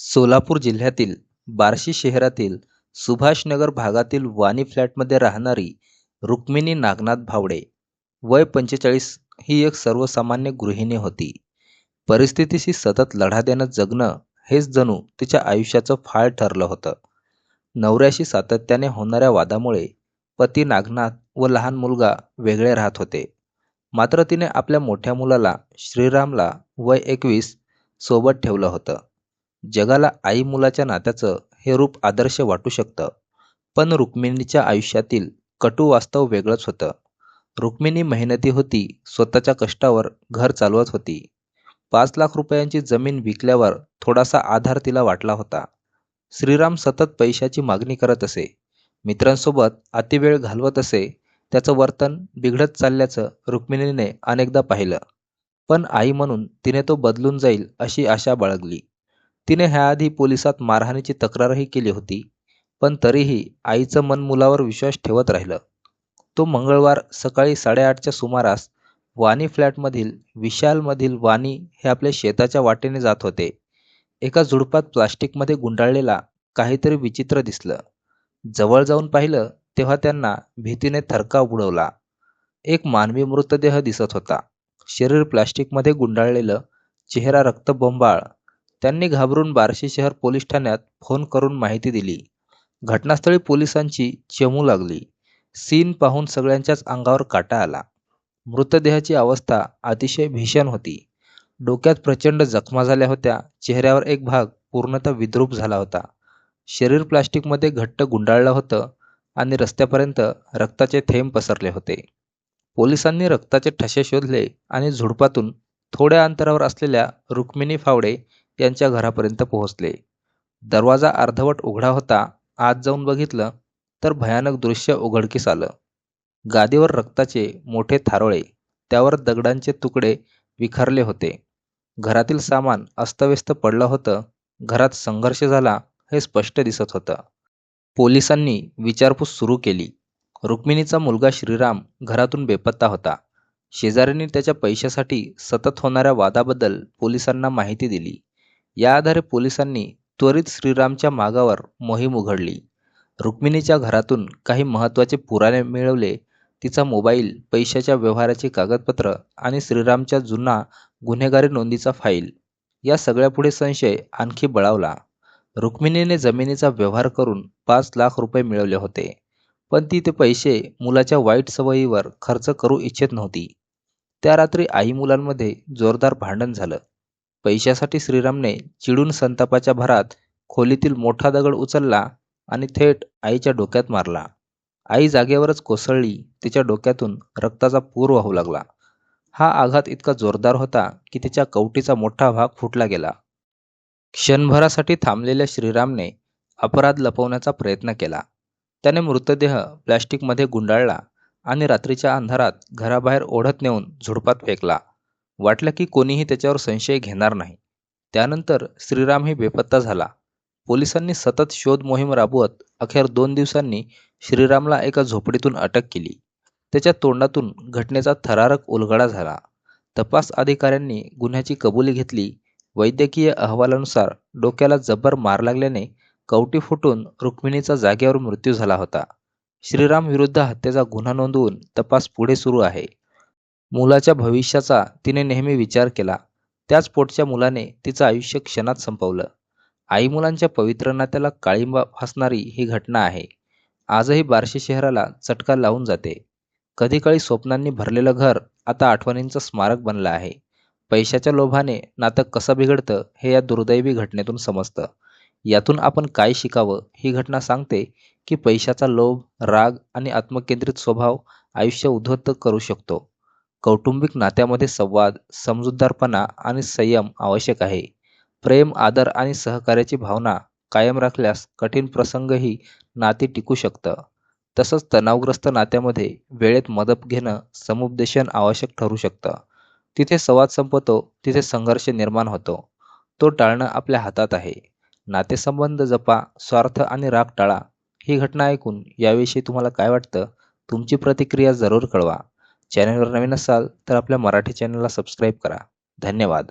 सोलापूर जिल्ह्यातील बार्शी शहरातील सुभाषनगर भागातील वाणी फ्लॅटमध्ये राहणारी रुक्मिणी नागनाथ भावडे वय पंचेचाळीस ही एक सर्वसामान्य गृहिणी होती. परिस्थितीशी सतत लढा देणं जगणं हेच जणू तिच्या आयुष्याचं फाळ ठरलं होतं. नवऱ्याशी सातत्याने होणाऱ्या वादामुळे पती नागनाथ व लहान मुलगा वेगळे राहत होते. मात्र तिने आपल्या मोठ्या मुलाला श्रीरामला वय एकवीस सोबत ठेवलं होतं. जगाला आई मुलाच्या नात्याचं हे रूप आदर्श वाटू शकतं. पण रुक्मिणीच्या आयुष्यातील कटू वास्तव वेगळंच होतं. रुक्मिणी मेहनती होती स्वतःच्या कष्टावर घर चालवत होती. पाच लाख रुपयांची जमीन विकल्यावर थोडासा आधार तिला वाटला होता. श्रीराम सतत पैशाची मागणी करत असे. मित्रांसोबत अतिवेळ घालवत असे. त्याचं वर्तन बिघडत चालल्याचं रुक्मिणीने अनेकदा पाहिलं. पण आई म्हणून तिने तो बदलून जाईल अशी आशा बाळगली. तिने ह्याआधी पोलिसात मारहाणीची तक्रारही केली होती पण तरीही आईचं मन मुलावर विश्वास ठेवत राहिलं. तो मंगळवार सकाळी साडेआठच्या सुमारास वाणी फ्लॅटमधील विशालमधील वाणी हे आपल्या शेताच्या वाटेने जात होते. एका झुडपात प्लास्टिकमध्ये गुंडाळलेला काहीतरी विचित्र दिसलं. जवळ जाऊन पाहिलं तेव्हा त्यांना भीतीने थरका उडवला एक मानवी मृतदेह दिसत होता. शरीर प्लास्टिकमध्ये गुंडाळलेलं चेहरा रक्तबोंबाळ त्यांनी घाबरून बार्शी शहर पोलीस ठाण्यात फोन करून माहिती दिली. घटनास्थळी पोलिसांची चमू लागली. सीन पाहून सगळ्यांच्याच अंगावर काटा आला. मृतदेहाची अवस्था अतिशय भीषण होती. डोक्यात प्रचंड जखमा झाल्या होत्या. चेहऱ्यावर एक भाग पूर्णतः विद्रूप झाला होता. शरीर प्लास्टिकमध्ये घट्ट गुंडाळलं होतं आणि रस्त्यापर्यंत रक्ताचे थेंब पसरले होते. पोलिसांनी रक्ताचे ठसे शोधले आणि झुडपातून थोड्या अंतरावर असलेल्या रुक्मिणी फावडे यांच्या घरापर्यंत पोहोचले. दरवाजा अर्धवट उघडा होता. आत जाऊन बघितलं तर भयानक दृश्य उघडकीस आलं. गादीवर रक्ताचे मोठे थारोळे त्यावर दगडांचे तुकडे विखरले होते. घरातील सामान अस्तव्यस्त पडलं होतं. घरात संघर्ष झाला हे स्पष्ट दिसत होतं. पोलिसांनी विचारपूस सुरू केली. रुक्मिणीचा मुलगा श्रीराम घरातून बेपत्ता होता. शेजाऱ्यांनी त्याच्या पैशासाठी सतत होणाऱ्या वादाबद्दल पोलिसांना माहिती दिली. या आधारे पोलिसांनी त्वरित श्रीरामच्या मागावर मोहीम उघडली. रुक्मिणीच्या घरातून काही महत्त्वाचे पुराणे मिळवले. तिचा मोबाईल पैशाच्या व्यवहाराची कागदपत्र आणि श्रीरामच्या जुना गुन्हेगारी नोंदीचा फाईल. या सगळ्यापुढे संशय आणखी बळावला. रुक्मिणीने जमिनीचा व्यवहार करून पाच लाख रुपये मिळवले होते. पण ती ते पैसे मुलाच्या वाईट सवयीवर खर्च करू इच्छित नव्हती. त्या रात्री आई मुलांमध्ये जोरदार भांडण झालं. पैशासाठी श्रीरामने चिडून संतापाच्या भरात खोलीतील मोठा दगड उचलला आणि थेट आईच्या डोक्यात मारला. आई जागेवरच कोसळली तिच्या डोक्यातून रक्ताचा पूर वाहू लागला. हा आघात इतका जोरदार होता की तिच्या कवटीचा मोठा भाग फुटला गेला. क्षणभरासाठी थांबलेल्या श्रीरामने अपराध लपवण्याचा प्रयत्न केला. त्याने मृतदेह प्लॅस्टिकमध्ये गुंडाळला आणि रात्रीच्या अंधारात घराबाहेर ओढत नेऊन झुडपात फेकला. वाटलं की कोणीही त्याच्यावर संशय घेणार नाही. त्यानंतर श्रीरामही बेपत्ता झाला. पोलिसांनी सतत शोध मोहीम राबवत अखेर दोन दिवसांनी श्रीरामला एका झोपडीतून अटक केली. त्याच्या तोंडातून घटनेचा थरारक उलगडा झाला. तपास अधिकाऱ्यांनी गुन्ह्याची कबुली घेतली. वैद्यकीय अहवालानुसार डोक्याला जबर मार लागल्याने कवटी फुटून रुक्मिणीचा जागेवर मृत्यू झाला होता. श्रीराम विरुद्ध हत्येचा गुन्हा नोंदवून तपास पुढे सुरू आहे. मुलाच्या भविष्याचा तिने नेहमी विचार केला. त्याच पोटच्या मुलाने तिचं आयुष्य क्षणात संपवलं. आई मुलांच्या पवित्र नात्याला काळिंबा फासणारी ही घटना आहे. आजही बार्शी शहराला चटका लावून जाते. कधी काळी स्वप्नांनी भरलेलं घर आता आठवणींचं स्मारक बनलं आहे. पैशाच्या लोभाने नातं कसं बिघडतं हे या दुर्दैवी घटनेतून समजतं. यातून आपण काय शिकावं ही घटना सांगते की पैशाचा लोभ राग आणि आत्मकेंद्रित स्वभाव आयुष्य उद्धवत्त करू शकतो. कौटुंबिक नात्यामध्ये संवाद समजूतदारपणा आणि संयम आवश्यक आहे. प्रेम आदर आणि सहकार्याची भावना कायम राखल्यास कठीण प्रसंगही नाती टिकू शकतं. तसंच तणावग्रस्त नात्यामध्ये वेळेत मदत घेणं समुपदेशन आवश्यक ठरू शकतं. तिथे संवाद संपतो तिथे संघर्ष निर्माण होतो. तो टाळणं आपल्या हातात आहे. नातेसंबंध जपा स्वार्थ आणि राग टाळा. ही घटना ऐकून याविषयी तुम्हाला काय वाटतं? तुमची प्रतिक्रिया जरूर कळवा. चॅनलवर नवीन असाल तर आपल्या मराठी चॅनलला सबस्क्राईब करा. धन्यवाद.